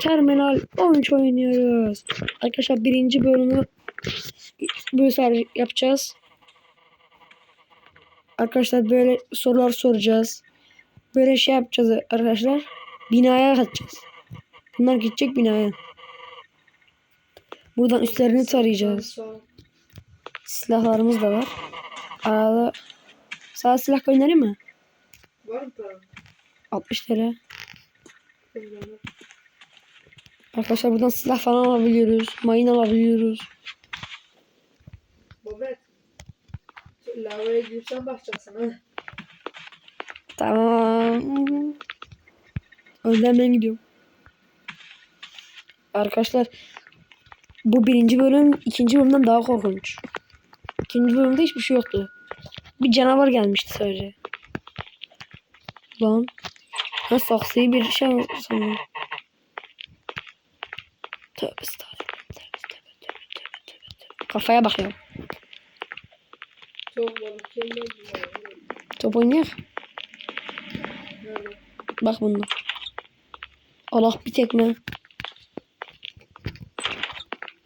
Terminal 13 oynuyoruz. Arkadaşlar birinci bölümü bu sefer yapacağız. Arkadaşlar böyle sorular soracağız. Böyle şey yapacağız arkadaşlar. Binaya kaçacağız. Bunlar gidecek binaya. Buradan üstlerini tarayacağız. Silahlarımız da var. Arada sağ silah göndereyim mi? Var mı param? 60 lira. Arkadaşlar buradan silah falan alabiliyoruz. Mayın alabiliyoruz. Babet. Lavaya girsen bakacaksın ha. Tamam. Önden ben gidiyorum. Arkadaşlar bu birinci bölüm ikinci bölümden daha korkunç. İkinci bölümde hiçbir şey yoktu. Bir canavar gelmişti sadece. Lan. Ha saksıyı bir şey sandım. Tövbe estağfurullah. Tövbe, tövbe, tövbe, tövbe, tövbe, tövbe. Kafaya bak ya. Çok balık yerler Top. Böyle. Bak bunda. Allah bir tekme.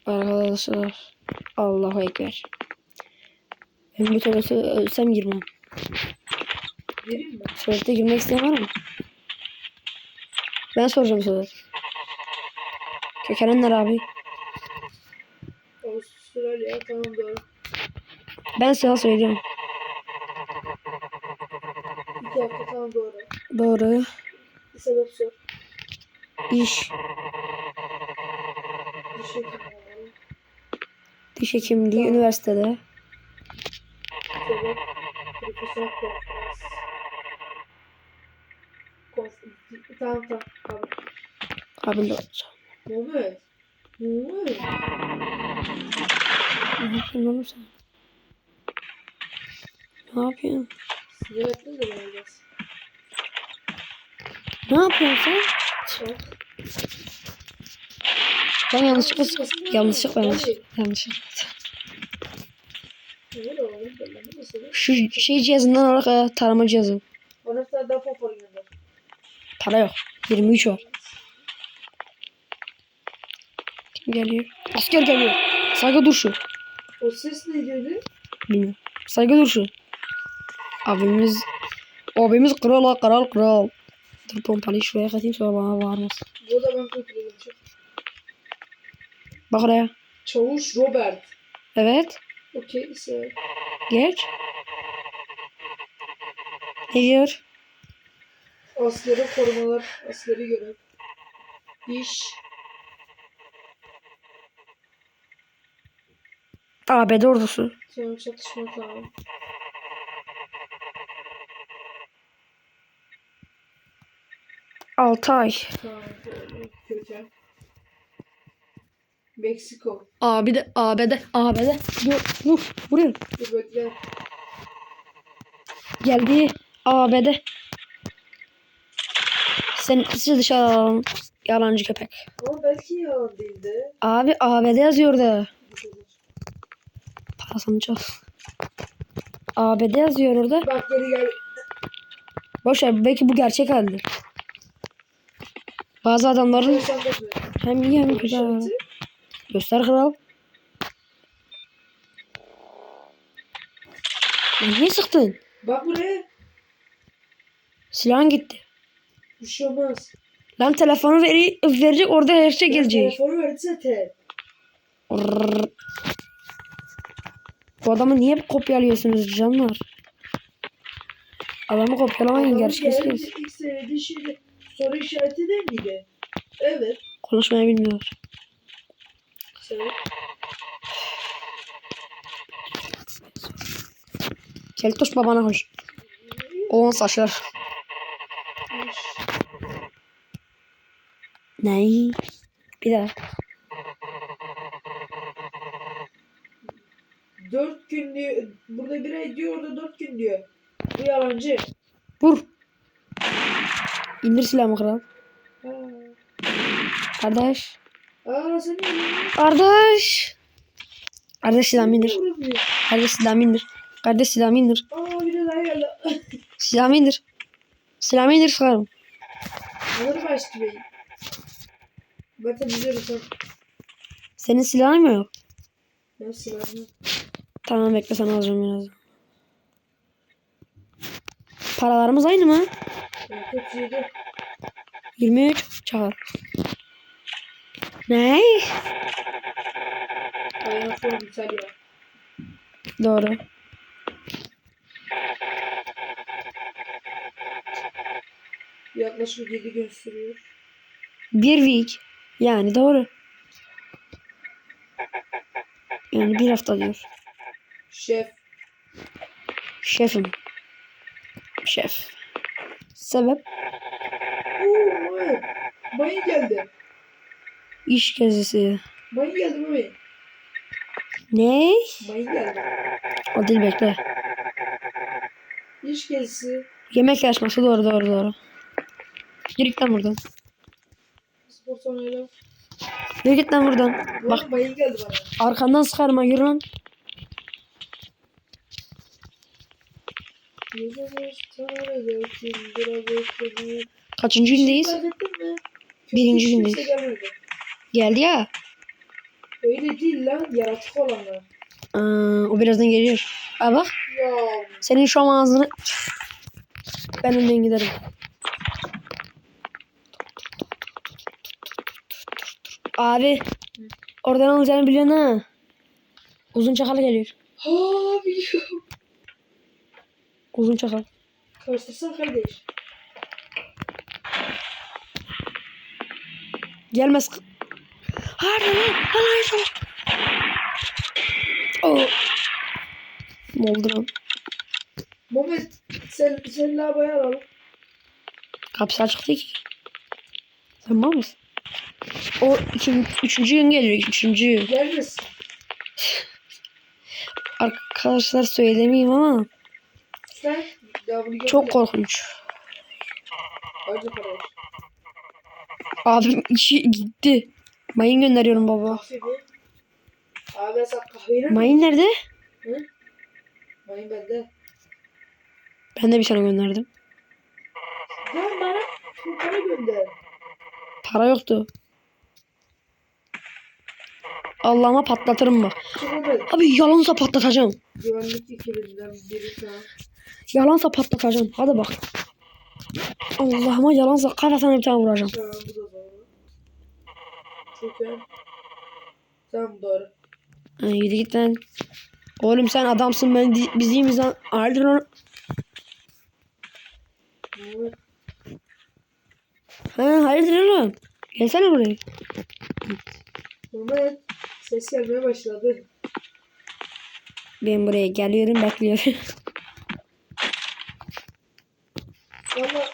Arkadaşlar. Allahu Ekber. Ben bu tarafa ölsem girmem. Vereyim mi? Tuvalete girmek isteyen var mı? Ben soracağım sonra. Kökenenler abi. Avustralya tamam doğru. Ben sana söyleyeceğim. İki hafta tamam doğru. Doğru. Bir sebep sor. İş. Şey yapalım. Diş hekimliği üniversitede. Sebep. Profesör konferans. Konf- Tamam tamam. Tamam. Kabul olacağım. Mehmet. Mehmet. Ne yapıyorsun oğlum sen? Ne yapıyorsun? Ziyaretle de vereceğiz. Ne yapıyorsun sen? Bak. Ben yanlışlıkla yanlışlıkla yanlış yanlışlıkla. Mesela? Şu şey cihazından olarak e, tarama cihazı. Para yok. 23 var. Kim geliyor? Asker geliyor. Saygı duruşu. O ses ne diyordu? Bilmiyorum. Saygı duruşu. Abimiz abimiz kral ha, kral kral. Dur pompalıyı şuraya katayım sonra bana bağırmaz. Bu da ben götürüyorum. Bak oraya. Çavuş Robert. Evet. Okey ise. Geç. Diyor? Askeri korumalar. Askeri görev. İş. ABD ordusu. Çatışma tamam. Altı ay. Meksiko. ABD, ABD, ABD. Dur, vur, vuruyor. Dur bekle. Geldi ABD. Sen sizi dışarı alalım. Yalancı köpek. Ama belki yalan değildi. Abi ABD yazıyor çal. ABD yazıyor orada. Bak geri gel. Boş ver belki bu gerçek haldir. Bazı adamların hem iyi hem kötü. Göster kral. Niye sıktın? Bak buraya. Silahın gitti. Bir şey olmaz. Lan telefonu veri verecek orada her şey gelecek. Telefonu verdi zaten. Bu adamı niye kopyalıyorsunuz canlar? Adamı kopyalamayın Adamın gerçek geldi, siz. İlk söylediği şey de soru işareti değil miydi? Evet. Konuşmayı bilmiyor. Sebep. Keltoş babana hoş. Oğlan saçlar. Ney? Bir daha. Dört gün diyor. Burada bir ay diyor orada dört gün diyor. Bu yalancı. Vur. İndir silahımı kral. Ha. Kardeş. Aa sen yapıyorsun? Kardeş. Kardeş silahımı indir. Kardeş silahımı indir. Kardeş silahımı indir. Aa bir de daha geldi. Silahımı indir. Silahımı indir sıkarım. Alır başlı bey. Ben temizliyorum sen. Senin silahın mı yok? Ben silahımı. Tamam bekle sana alacağım biraz. Paralarımız aynı mı? Ben 47. 23 çağır. Ne? Doğru. Yaklaşık 7 gün sürüyor. Bir week. Yani doğru. Yani bir hafta diyor. Şef. Şefim. Şef. Sebep? Oo, evet. Mayın geldi. İş gezisi. Mayın geldi Mami. Ne? Mayın geldi. O değil bekle. İş gezisi. Yemek yarışması doğru doğru doğru. Yürü lan buradan. Spor salonuyla. Yürü git lan buradan. Bak. Bak Mayın geldi bana. arkandan sıkarma yürü lan. Kaçıncı gündeyiz? Birinci gündeyiz. Geldi ya. Öyle değil lan, yaratık olanlar. Aa, o birazdan geliyor. Aa bak. Ya Senin şu an ağzını... Ben önden giderim. Abi. Oradan alacağını biliyorsun ha. Uzun çakal geliyor. Abi ya. Uzun çakal. Karıştırsan kardeş. Gelmez. Hadi lan. Hadi lan. Oh. Ne oldu lan? Mehmet sen, sen lavaboya alalım. Kapısı açık değil ki. Sen mal mısın? O ikinci, üçüncü gün geliyor. Üçüncü. Gelmesin. Arkadaşlar söylemeyeyim ama Çok korkunç. Acı kardeş. Abim işi gitti. Mayın gönderiyorum baba. Abi ben sana kahveyi? Mayın nerede? Hı? Mayın bende. Ben de bir tane gönderdim. Lan bana şu para gönder. Para yoktu. Allah'ıma patlatırım bak. Abi yalansa patlatacağım. Güvenlik ekibinden biri şu an. Yalansa patlatacağım. Hadi bak. Allah'ıma yalansa kafasına bir tane vuracağım. Tamam bu da doğru. İyi. Tamam doğru. Ha, yürü git lan. Oğlum sen adamsın ben di- biz değil miyiz lan? Hayırdır lan? Mehmet. Ha hayırdır oğlum? Gelsene buraya. Mehmet. Ses gelmeye başladı. Ben buraya geliyorum bekliyorum. Valla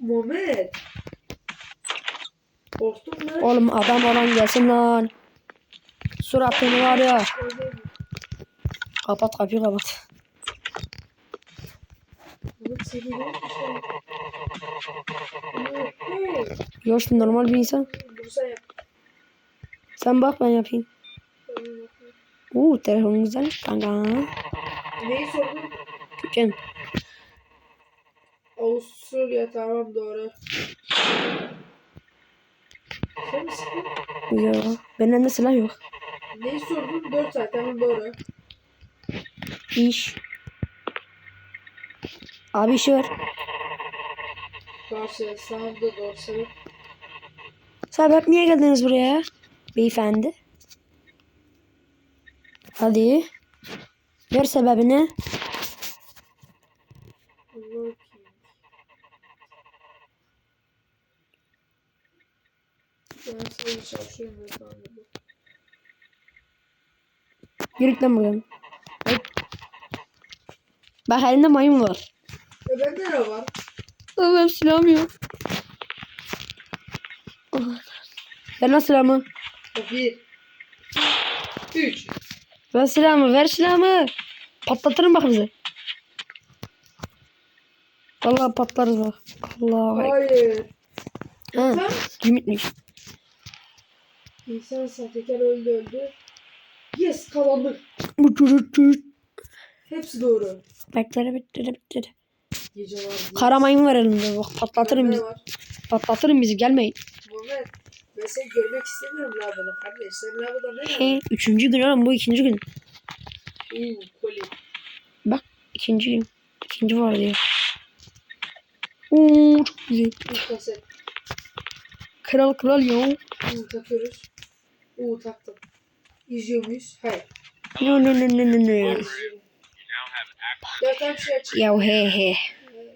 Mehmet. Korktun mu? Oğlum adam olan gelsin lan. Suratını var ya. Kapat kapıyı kapat. Ne. Yoş normal bir insan. Sen bak ben yapayım. Uuu telefon güzel. Kanka. Neyi sordun? Türkçe mi? Avusturya tamam doğru. Sen misin? Yok. Benim de silah yok. Neyi sordun? 4 saat tamam doğru. İş. Abi işi var. Karşı tamam da sebep. Sebep niye geldiniz buraya? Beyefendi. Hadi. Ver sebebini. Ben çalışıyorum ben sana. Yürü lan buradan. Hop. Bak elinde mayın var. E bende ne var? Aa, Benim silahım yok. Ver lan silahımı. Bir. Üç. Ver silahımı. Ver silahımı. Patlatırım bak bizi. Vallahi patlarız bak. Allah. Hayır. Ha, Sen? limitmiş. İnsan sahtekar öldü öldü. Yes kazandık. Hepsi doğru. Bekleri bitti bitti. Gece var. Kara mayın var elimde bak patlatırım bizi. var? Patlatırım bizi gelmeyin. Muhammed. Ben seni görmek istemiyorum lavaboda kardeş. Sen lavaboda ne He, yapıyorsun? üçüncü gün oğlum bu ikinci gün. Uuu koli. İkinci gün. İkinci var diye. Oo çok güzel. Kral kral ya. Uuu takıyoruz. Uuu taktım. İzliyor muyuz? Hayır. No no no no no no. Dört tane şey açıldı. Ya he he. Ee,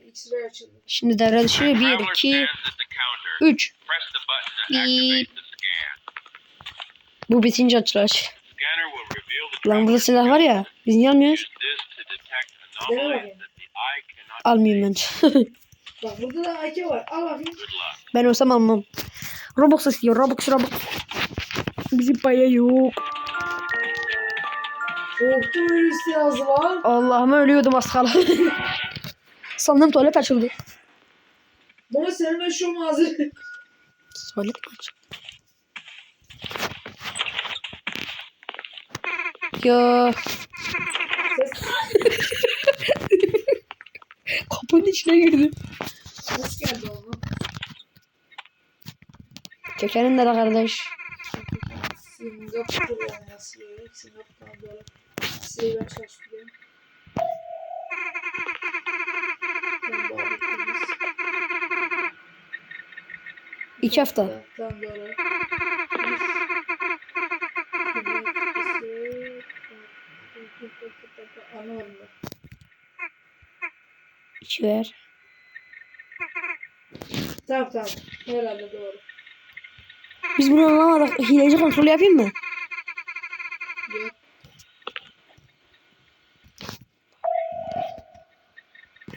X-ray açıldı. Şimdi devre dışı 1, Traveler 2, stands at the counter. 3. Press the button to Beep. activate the scan. Bu bitince açılır. Lan burada silah var ya. Biz niye almıyoruz? Almayayım bence. Bak burada da AK var. Al luck. ben olsam almam. Robux istiyor. Robux Robux. Bizim paya yok. Korktum öyle istiyazı lan. Allah'ıma ölüyordum az kala. Sandım tuvalet açıldı. Baba senin şu hazır. Tuvalet mi açıldı? Ses, kapının içine girdim. ses geldi ona. Kökenin de kardeş. Singapur olması gerek. Singapur'dan böyle seyir çalışıyorum. Ben bu arada İki hafta. Tam böyle. Anlamadım ben. İki ver. Tamam tamam. Herhalde doğru. Biz bunu anlamadık. Hileci kontrol yapayım mı? Yok.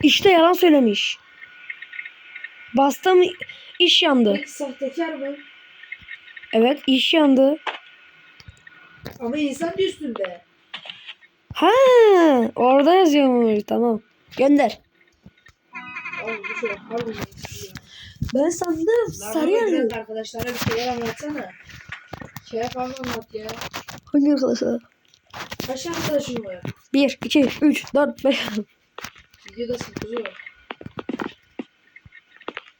İşte yalan söylemiş. Bastım iş yandı. Peki sahtekar mı? Evet iş yandı. Ama insan üstünde. Ha orada yazıyormuş. Tamam. Gönder. Abi bu şey ya. Ben sandım Sarı yandı. Arkadaşlara bir şeyler anlatsana. Şey falan anlat ya. Hangi arkadaşlar? Kaç arkadaşın var? 1, 2, 3, 4, 5. Videodasın kuzu.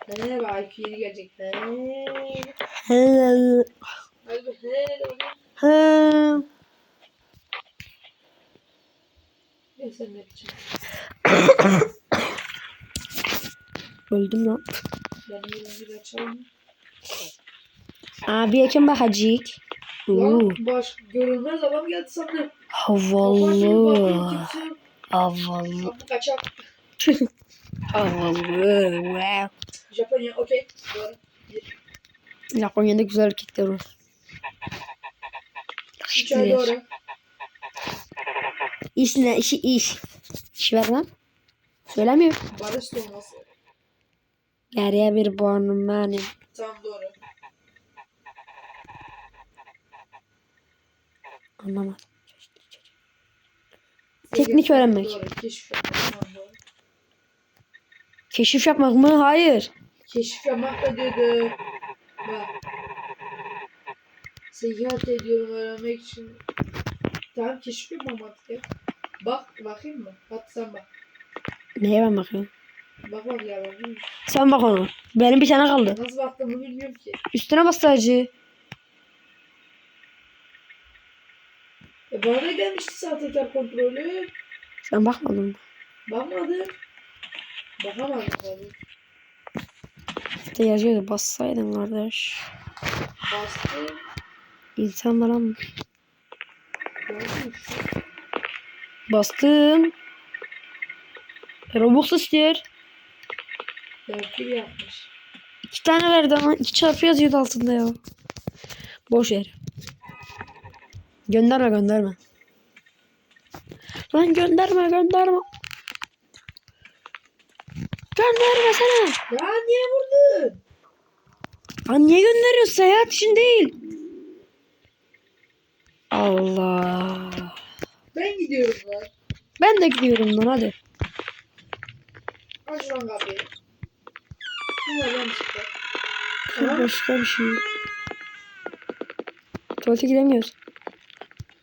He bak IQ yeni gelecek. He. Hadi he de bakayım. Ya sen ne biçim? Öldüm lan. Ben açalım. Abi kim bakacak? Oo, Lan baş görünmez adam geldi sandım. Havalı. Havalı. Kaçak. Havalı. Wow. Japonya okey. Japonya'da güzel erkekler var. 3 ay doğru. İş ne? İşi iş. İş ver lan. Söylemiyor. Barış olması. Geriye bir puanım benim. Tamam doğru. Anlamadım. Teknik öğrenmek. Doğru. Keşif yapmak. Keşif mı? Hayır. Keşif yapmak da diyordu. Bak. Seyahat ediyorum öğrenmek için. Tamam keşif yapmam artık ya. Bak bakayım mı? Hadi sen bak. Neye ben bakıyorum? Bak bak ya ben bilmiyorum. Sen bak ona. Benim bir tane kaldı. Nasıl baktığımı bilmiyorum ki. Üstüne bas sadece. E bana gelmişti sahtekar kontrolü. Sen bakmadın mı? Bakmadım. Bakamadım tabii. İşte yazıyordu. Bassaydın kardeş. Bastım. İnsanlara mı? Görmüş. Bastım. Robux istiyor. Terkir yapmış. İki tane verdi ama iki çarpı yazıyordu altında ya. Boş ver. Gönderme gönderme. Lan gönderme gönderme. Gönderme sana. Ya niye vurdun? Lan niye gönderiyorsun? Seyahat için değil. Allah. Ben gidiyorum lan. Ben de gidiyorum lan hadi. Aç lan kapıyı. Kim var lan işte? Bu Tamam. Başka bir şey. Tuvalete gidemiyoruz.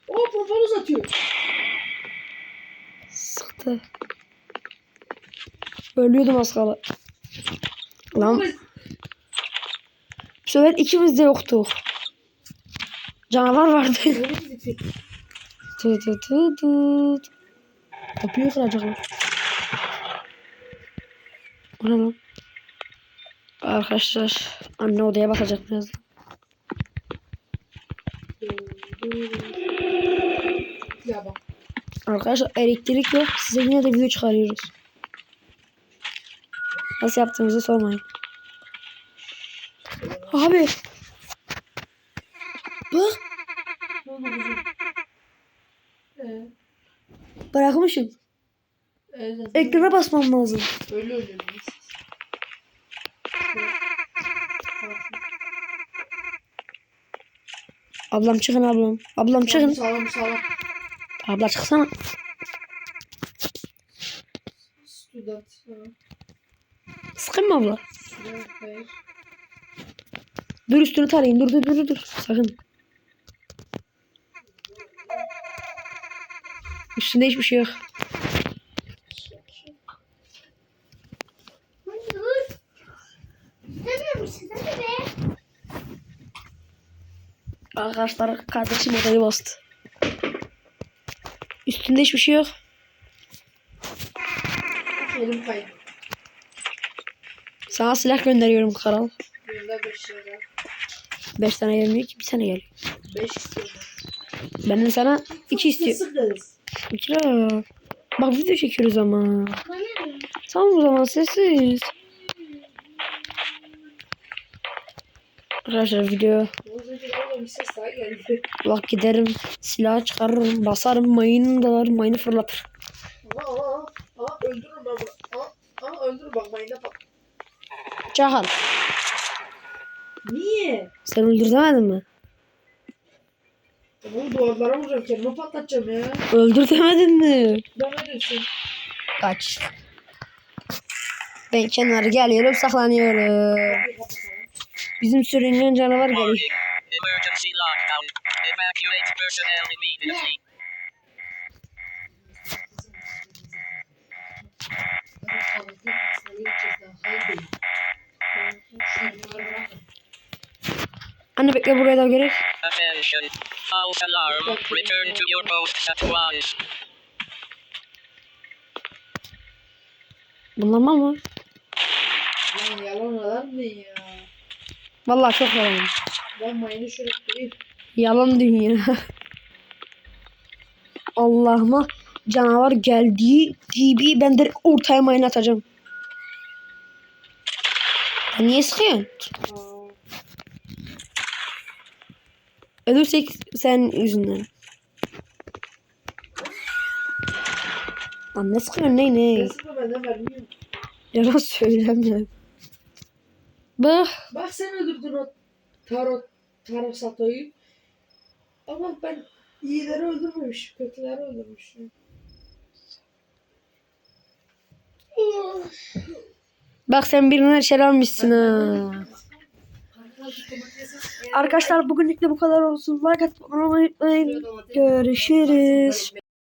O pompalı uzatıyor. Sıktı. Ölüyordum az kala. Lan Bu sefer ikimiz de yoktuk. Canavar vardı. Tut tut tut tut. Kapıyı kıracaklar. O ne lan? Arkadaşlar anne odaya bakacak bak. Arkadaşlar elektrik yok. Size yine de video çıkarıyoruz. Nasıl yaptığımızı sormayın. Abi. Bak bırakmışım. Ekrana basmam lazım. Öyle öyle biz. Ablam çıkın ablam. Ablam çıkın. Sağlam sağlam. Abla çıksana. Sıkın mı abla? Dur üstünü tarayayım. Dur dur dur dur. Sakın. Üstünde hiçbir şey yok. Dur. İstemiyor musun? Hadi be. Arkadaşlar kardeşim odayı bastı. Üstünde hiçbir şey yok. Elim kaydı. Sana silah gönderiyorum kral. Gönder 5 lira. 5 tane gelmiyor ki bir tane geliyor. 5 istiyorum. Ben de sana 2 istiyorum. Nasıl kız? 2 lira. Bak video çekiyoruz ama. Tamam o zaman sessiz. Arkadaşlar video bir ses daha geldi. bak giderim silah çıkarırım basarım mayını dalar mayını fırlatır. Aa, aa, aa öldürürüm bunu. Aa, aa öldürürüm bak mayına bak. Çakal Niye? sen öldür demedin mi? Bunu duvarlara vuracağım kendime patlatacağım ya. Öldür demedin mi? Diyorsun? Kaç. Ben kenara geliyorum saklanıyorum. Bizim sürüngen canavar geliyor. Emergency lockdown. Evacuate personnel immediately. Anne bekle buraya da gerek. Attention. False alarm. Return to your posts at once. Bunlar mal mı? Lan yalan yalan ne ya? Vallahi çok yalan. Şöyle koyayım. Yalan dünya. Allah'ıma canavar geldiği gibi ben direkt ortaya mayın atacağım. Ya niye sıkıyorsun? Ölürsek sen yüzünden. Lan ne sıkıyorsun ne ne? Nasıl da benden vermiyor. Yalan söyleme. Bak Bak sen öldürdün o tarot tarot satoyu. Ama ben iyileri öldürmemişim. Kötüleri öldürmüşüm. Bak sen birine şeyler almışsın ha. Arkadaşlar bugünlük de bu kadar olsun. Like atmayı unutmayın. Görüşürüz.